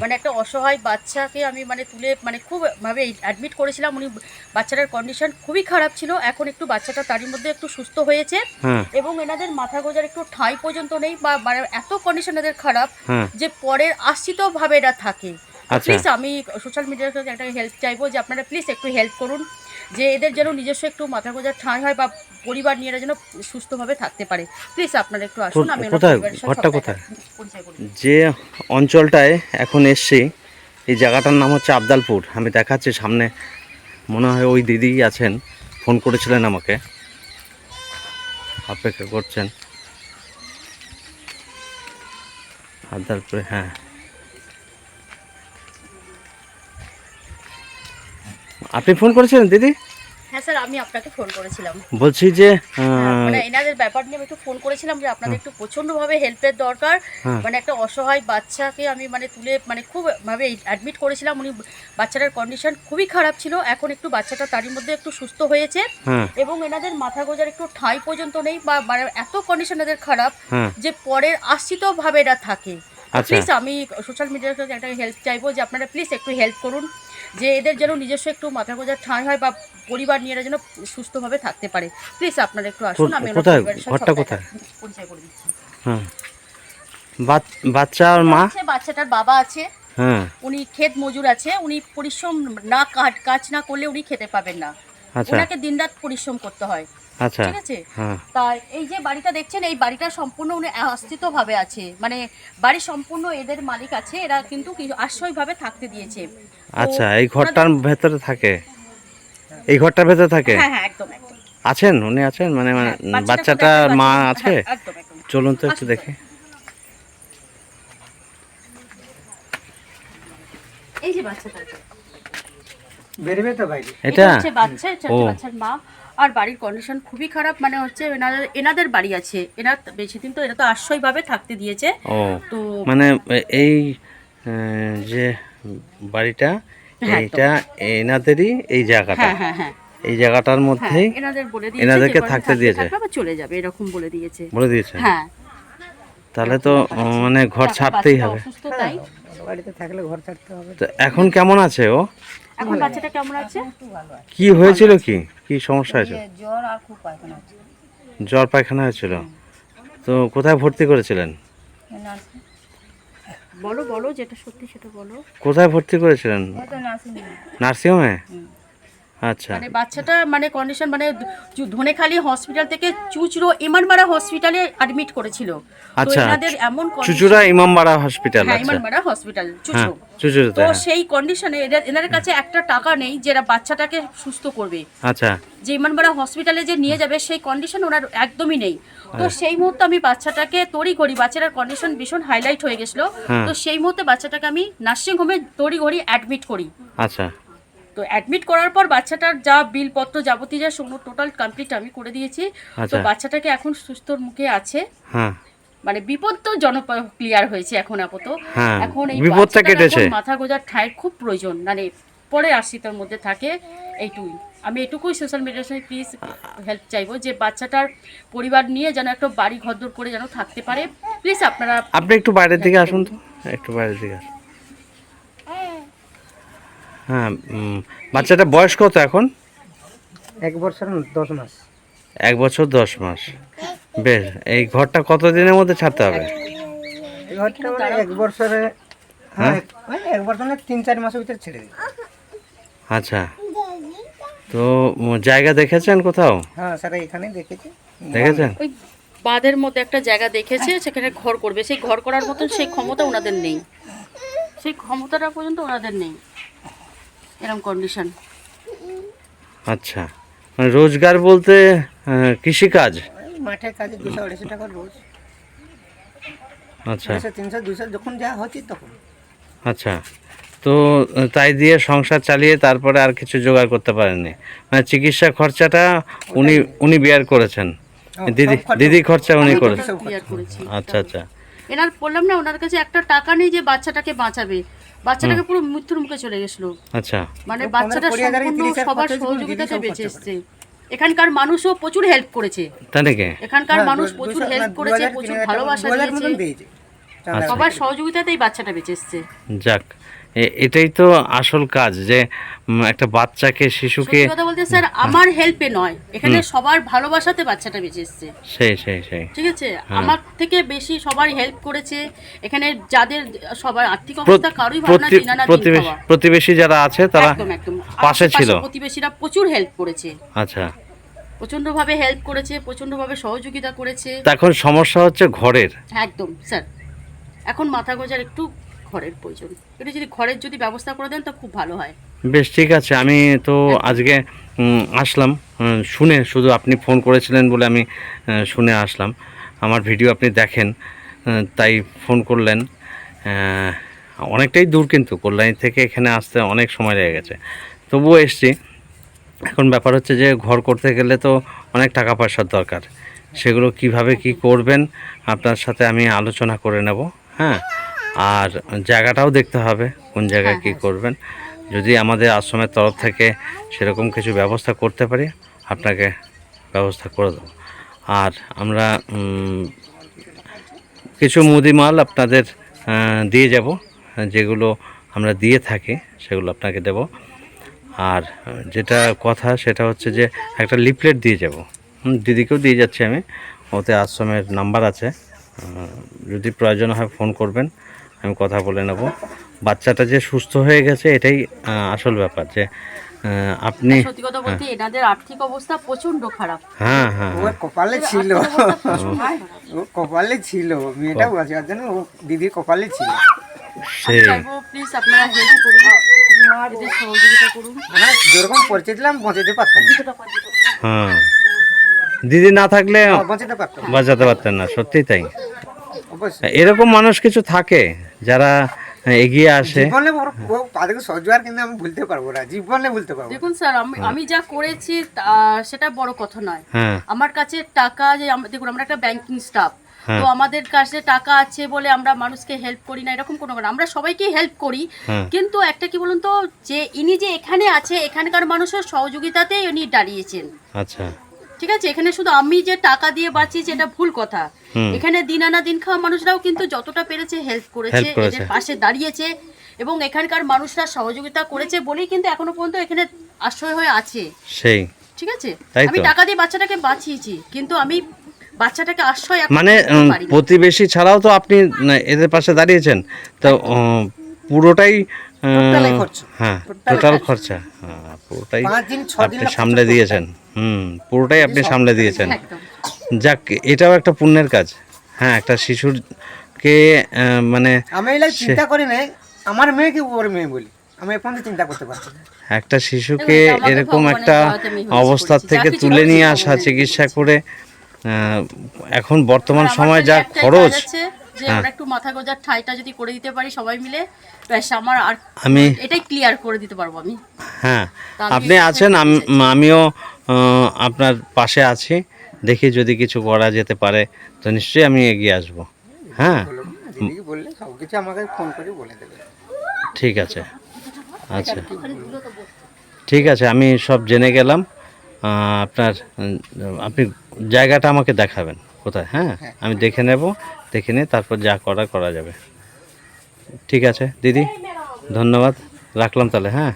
মানে একটা অসহায় বাচ্চাকে আমি মানে তুলে মানে খুব ভাবে অ্যাডমিট করেছিলাম। উনি বাচ্চাটার কন্ডিশন খুবই খারাপ ছিল। এখন একটু বাচ্চাটা তারই মধ্যে একটু সুস্থ হয়েছে হ্যাঁ। এবং এনাদের মাথা গোজার একটু ঠাঁই পর্যন্ত নেই বা মানে এত কন্ডিশন এদের খারাপ হ্যাঁ। যে পরের আশ্রিত ভাবে এরা থাকে। প্লিজ আমি সোশ্যাল মিডিয়ার কাছে একটা হেল্প চাইব যে আপনারা প্লিজ একটু হেল্প করুন যে এদের যেন নিজস্ব একটু মাথা গোজার ঠাঁই হয় বা পরিবার নিয়ে এরা যেন সুস্থভাবে থাকতে পারে। প্লিজ আপনারা একটু আসুন আমি কোথায়? ঘরটা কোথায়? যে অঞ্চলটায় এখন এসছি এই জায়গাটার নাম হচ্ছে আবদালপুর। আমি দেখাচ্ছি সামনে মনে হয় ওই দিদি আছেন ফোন করেছিলেন আমাকে। অপেক্ষা করছেন। আবদালপুরে হ্যাঁ। আপনি ফোন করেছিলেন দিদি? হ্যাঁ স্যার আমি আপনাকে ফোন করেছিলাম। বলছি যে হ্যাঁ, মানে এনাদের ব্যাপার নিয়ে আমি একটু ফোন করেছিলাম যে আপনাদের একটু প্রচণ্ডভাবে হেল্পের দরকার। হ্যাঁ। মানে একটা অসহায় বাচ্চাকে আমি মানে তুলে মানে খুব ভাবে অ্যাডমিট করেছিলাম। উনি বাচ্চাটার কন্ডিশন খুবই খারাপ ছিল। এখন একটু বাচ্চাটা তারই মধ্যে একটু সুস্থ হয়েছে। হ্যাঁ। এবং এনাদের মাথা গোজার একটু ঠাঁই পর্যন্ত নেই বা মানে এত কন্ডিশন এদের খারাপ যে পরের আশ্রিতভাবে এরা থাকে। প্লিজ আমি সোশ্যাল মিডিয়ার কাছে একটা হেল্প চাইব যে আপনারা প্লিজ একটু হেল্প করুন যে এদের যেন নিজস্ব একটু মাথা গোজার ঠাঁই হয় বা পরিবার নিয়ে এরা যেন সুস্থভাবে থাকতে পারে। প্লিজ আপনারা একটু আসুন আমি? ঘরটা কোথায়? পরিচয় করে দিচ্ছি। হ্যাঁ বাচ্চা আর মা? বাচ্চাটার বাবা আছে। হ্যাঁ। উনি ক্ষেত মজুর আছে উনি পরিশ্রম না কাজ কাজ না করলে উনি খেতে পাবেন না। আচ্ছা। ওনাকে দিনরাত পরিশ্রম করতে হয়। আচ্ছা ঠিক আছে? হ্যাঁ। তা এই যে বাড়িটা দেখছেন এই বাড়িটা সম্পূর্ণ উনি অস্তিত্বভাবে আছে। মানে বাড়ি সম্পূর্ণ এদের মালিক আছে এরা কিন্তু আশ্রয়ভাবে থাকতে দিয়েছে। আচ্ছা এই ঘরটার ভেতরে থাকে? এই ঘরটার ভেতরে থাকে? হ্যাঁ হ্যাঁ একদম একদম। আছেন? উনি আছেন? মানে মানে হ্যাঁ, বাচ্চাটার মা আছে? হ্যাঁ, চলুন তো একটু দেখি। এই যে বাচ্চাটা বেরবে তো বাইরে। এটা? হচ্ছে বাচ্চা এটা হচ্ছে বাচ্চার মা। আর বাড়ির কন্ডিশন খুবই খারাপ মানে হচ্ছে এনাদের এনাদের বাড়ি আছে। এনার বেশি দিন তো এরা তো আশ্রয়ভাবে থাকতে দিয়েছে। তো মানে এই যে বাড়িটা হ্যাঁ, এইটা এনাদেরই এই জায়গাটা। হ্যাঁ হ্যাঁ এই জায়গাটার মধ্যেই এনাদের বলে দিয়েছে এনাদেরকে থাকতে থাকতে দিয়েছে। চলে যাবে এরকম বলে দিয়েছে। বলে দিয়েছে? হ্যাঁ। তাহলে তো মানে ঘর ছাড়তেই হবে। অসুস্থ তাই? বাড়িতে থাকলে ঘর ছাড়তে হবে। তো এখন কেমন আছে ও? এখন বাচ্চাটা কেমন আছে? কি হয়েছিল কি? কি সমস্যা হয়েছিল? জ্বর আর খুব পায়খানা জ্বর পায়খানা হয়েছিল। তো কোথায় ভর্তি করেছিলেন? নার্সিং। বলো বলো যেটা সত্যি সেটা বলো। কোথায় ভর্তি করেছিলেন? নার্সিংহোমে। আচ্ছা। মানে বাচ্চাটা মানে কন্ডিশন মানে ধনেখালি হসপিটাল থেকে চুচড়ো ইমানবাড়া হসপিটালে অ্যাডমিট করেছিল। তো আচ্ছা এনাদের এমন চুচুড়া ইমামবাড়া হসপিটাল হ্যাঁ আচ্ছা। ইমানবাড়া হসপিটাল হ্যাঁ তো হ্যাঁ। সেই কন্ডিশনে এনাদের কাছে একটা টাকা নেই যে এরা বাচ্চাটাকে সুস্থ করবে। আচ্ছা। যে ইমানবাড়া হসপিটালে যে নিয়ে যাবে সেই কন্ডিশন ওনার একদমই নেই। তো হ্যাঁ। সেই মুহূর্তে আমি বাচ্চাটাকে তড়ি ঘড়ি বাচ্চাটার কন্ডিশন ভীষণ হাইলাইট হয়ে গেছিল। হ্যাঁ। তো সেই মুহূর্তে বাচ্চাটাকে আমি নার্সিং হোমে তড়ি ঘড়ি অ্যাডমিট করি। আচ্ছা। তো অ্যাডমিট করার পর বাচ্চাটার যা বিলপত্র যাবতীয় যা সমস্ত টোটাল কমপ্লিট আমি করে দিয়েছি। তো আচ্ছা। বাচ্চাটাকে এখন সুস্থর মুখে আছে। হ্যাঁ। মানে বিপদ তো জন ক্লিয়ার হয়েছে এখন আপাতত। হ্যাঁ, এখন এই বিপদটা কেটেছে। মাথা গোজার ঠায়ের খুব প্রয়োজন। মানে পরে আশ্রিতার মধ্যে থাকে এইটুকুই। আমি এটুকুই সোশ্যাল মিডিয়ার সঙ্গে প্লিজ হেল্প চাইব যে বাচ্চাটার পরিবার নিয়ে যেন একটা বাড়ি ঘরদোর করে যেন থাকতে পারে। প্লিজ আপনারা আপনি একটু বাইরের দিকে আসুন তো। একটু বাইরের দিকে আসুন। হ্যাঁ বাচ্চাটা বয়স কত এখন? এক বছর দশ মাস। এক বছর দশ মাস। বেশ এই ঘরটা কত দিনের মধ্যে ছাড়তে হবে? এই ঘরটা মানে এক বছরে হ্যাঁ এক বছর তিন চার মাসের ভিতরে ছেড়ে দিই আচ্ছা। তো জায়গা দেখেছেন কোথাও? হ্যাঁ স্যার এখানে দেখেছি। দেখেছেন? ওই বাঁধের মধ্যে একটা জায়গা দেখেছে সেখানে ঘর করবে। সেই ঘর করার মতন সেই ক্ষমতা ওনাদের নেই। সেই ক্ষমতাটা পর্যন্ত ওনাদের নেই। এরকম কন্ডিশন আচ্ছা। মানে রোজগার বলতে কৃষিকাজ? মাঠে কাজে দুশো আড়াইশো টাকা রোজ। আচ্ছা। তিনশো দুশো যখন যা হচ্ছে তখন। আচ্ছা। তো তাই দিয়ে সংসার চালিয়ে তারপরে আর কিছু জোগাড় করতে পারেননি। মানে চিকিৎসা খরচাটা উনি উনি বিয়ার করেছেন। দিদি দিদি খরচা উনি করেছেন। আচ্ছা আচ্ছা। এনার বললাম না ওনার কাছে একটা টাকা নেই যে বাচ্চাটাকে বাঁচাবে। বাচ্চাটাকে পুরো মৃত্যুর মুখে চলে গেছিল আচ্ছা মানে বাচ্চাটা সম্পূর্ণ সবার সহযোগিতাতে বেঁচে এসেছে এখানকার মানুষও প্রচুর হেল্প করেছে তাই নাকি এখানকার হ্যাঁ, মানুষ প্রচুর হেল্প করেছে প্রচুর ভালোবাসা দিয়েছে সবার সহযোগিতাতেই বাচ্চাটা বেঁচে এসছে যাক এটাই তো আসল কাজ যে একটা বাচ্চাকে শিশুকে কথা বলতে স্যার আমার হেল্পে নয়। এখানে সবার ভালোবাসাতে বাচ্চাটা বেঁচে এসছে। সেই সেই সেই। ঠিক আছে? হ্যাঁ। আমার থেকে বেশি সবার হেল্প করেছে। এখানে যাদের সবার আর্থিক অবস্থা কারোই ভালো না দিন প্রতিবেশী প্রতিবেশী যারা আছে তারা পাশে ছিল। প্রতিবেশীরা প্রচুর হেল্প করেছে। আচ্ছা। প্রচণ্ড ভাবে হেল্প করেছে প্রচণ্ড ভাবে সহযোগিতা করেছে। এখন সমস্যা হচ্ছে ঘরের। একদম স্যার। এখন মাথা গোজার একটু ঘরের প্রয়োজন। এটা যদি ঘরের যদি ব্যবস্থা করে দেন তা খুব ভালো হয়। বেশ ঠিক আছে। আমি তো আজকে আসলাম। শুনে শুধু আপনি ফোন করেছিলেন বলে আমি শুনে আসলাম। আমার ভিডিও আপনি দেখেন তাই ফোন করলেন। অনেকটাই দূর কিন্তু কল্যাণী থেকে এখানে আসতে অনেক সময় লেগে গেছে। তবুও এসছি। এখন ব্যাপার হচ্ছে যে ঘর করতে গেলে তো অনেক টাকা পয়সার দরকার। সেগুলো কীভাবে কি করবেন আপনার সাথে আমি আলোচনা করে নেব। হ্যাঁ? আর জায়গাটাও দেখতে হবে কোন জায়গায় হ্যাঁ, কি হ্যাঁ। করবেন। যদি আমাদের আশ্রমের তরফ থেকে সেরকম কিছু ব্যবস্থা করতে পারি আপনাকে ব্যবস্থা করে দেবো। আর আমরা কিছু মুদিমাল আপনাদের দিয়ে যাব যেগুলো আমরা দিয়ে থাকি সেগুলো আপনাকে দেব। আর যেটা কথা সেটা হচ্ছে যে একটা লিফলেট দিয়ে যাব। দিদিকেও দিয়ে যাচ্ছি আমি ওতে আশ্রমের নাম্বার আছে। যদি প্রয়োজন হয় ফোন করবেন। আমি কথা বলে নেব। বাচ্চাটা যে সুস্থ হয়ে গেছে এটাই আসল ব্যাপার যে আপনি সত্যি কথা বলতে এনাদের আর্থিক অবস্থা প্রচণ্ড খারাপ। হ্যাঁ হ্যাঁ ওর কপালে ছিল। কপালে ছিল। মেয়েটা যার জন্য ও দিদির কপালে ছিল। সেই চাইব প্লিজ আপনারা হেল্প করুন। এদের সহযোগিতা করুন। মানে যেরকম পরিচয় দিলাম বাঁচাতে পারতাম হ্যাঁ। দিদি না থাকলে বাঁচাতে পারতাম বাঁচাতে পারতেন না সত্যিই তাই। এরকম মানুষ কিছু থাকে যারা এগিয়ে আসে? জীবনে তাদেরকে সহযোগার কিন্তু আমি ভুলতে পারব না জীবনে ভুলতে পারব দেখুন স্যার আমি আমি যা করেছি সেটা বড় কথা নয়। হ্যাঁ। আমার কাছে টাকা যে দেখুন আমরা একটা ব্যাংকিং স্টাফ হ্যাঁ। তো আমাদের কাছে টাকা আছে বলে আমরা মানুষকে হেল্প করি না এরকম কোনো কথা আমরা সবাইকে হেল্প করি। হ্যাঁ। কিন্তু একটা কি বলুন তো যে ইনি যে এখানে আছে এখানকার মানুষের সহযোগিতাতেই উনি দাঁড়িয়েছেন। আচ্ছা। ঠিক আছে? এখানে শুধু আমি যে টাকা দিয়ে বাঁচিয়েছি এটা ভুল কথা। এখানে দিন আনা দিন খাওয়া মানুষরাও কিন্তু যতটা পেরেছে হেল্প করেছে এদের পাশে দাঁড়িয়েছে এবং এখানকার মানুষরা সহযোগিতা করেছে বলেই কিন্তু এখনও পর্যন্ত এখানে আশ্রয় হয়ে আছে। সেই। ঠিক আছে? আমি টাকা দিয়ে বাচ্চাটাকে বাঁচিয়েছি কিন্তু আমি বাচ্চাটাকে আশ্রয় মানে। প্রতিবেশী ছাড়াও তো আপনি এদের পাশে দাঁড়িয়েছেন। তো পুরোটাই হ্যাঁ টোটাল খরচা। হ্যাঁ, পুরোটাই পাঁচ দিন ছ দিন আপনি সামলে দিয়েছেন। হুম পুরোটাই আপনি সামলে দিয়েছেন। যাক এটাও একটা পুণ্যের কাজ। হ্যাঁ একটা শিশুর কে মানে আমি চিন্তা করি নাই আমার মেয়েকে ওর মেয়ে বলি। আমি এখন চিন্তা করতে পারছি না। একটা শিশুকে এরকম একটা অবস্থার থেকে তুলে নিয়ে আসা চিকিৎসা করে আহ, এখন বর্তমান সময় যা খরচ যে হ্যাঁ। আমরা একটু মাথা গোজার ঠাইটা যদি করে দিতে পারি সবাই মিলে ব্যাস আমার আর আমি এটাই ক্লিয়ার করে দিতে পারব আমি। হ্যাঁ আপনি আছেন। আমিও আপনার পাশে আছি। দেখি যদি কিছু করা যেতে পারে তো নিশ্চয়ই আমি এগিয়ে আসব। হ্যাঁ? বললে সব কিছু আমাকে ফোন করে বলে দেবে। ঠিক আছে। আচ্ছা। ঠিক আছে আমি সব জেনে গেলাম। আপনার আপনি জায়গাটা আমাকে দেখাবেন। কোথায়? হ্যাঁ। আমি দেখে নেব দেখে নিয়ে তারপর যা করা করা যাবে। ঠিক আছে দিদি? ধন্যবাদ। রাখলাম তাহলে হ্যাঁ?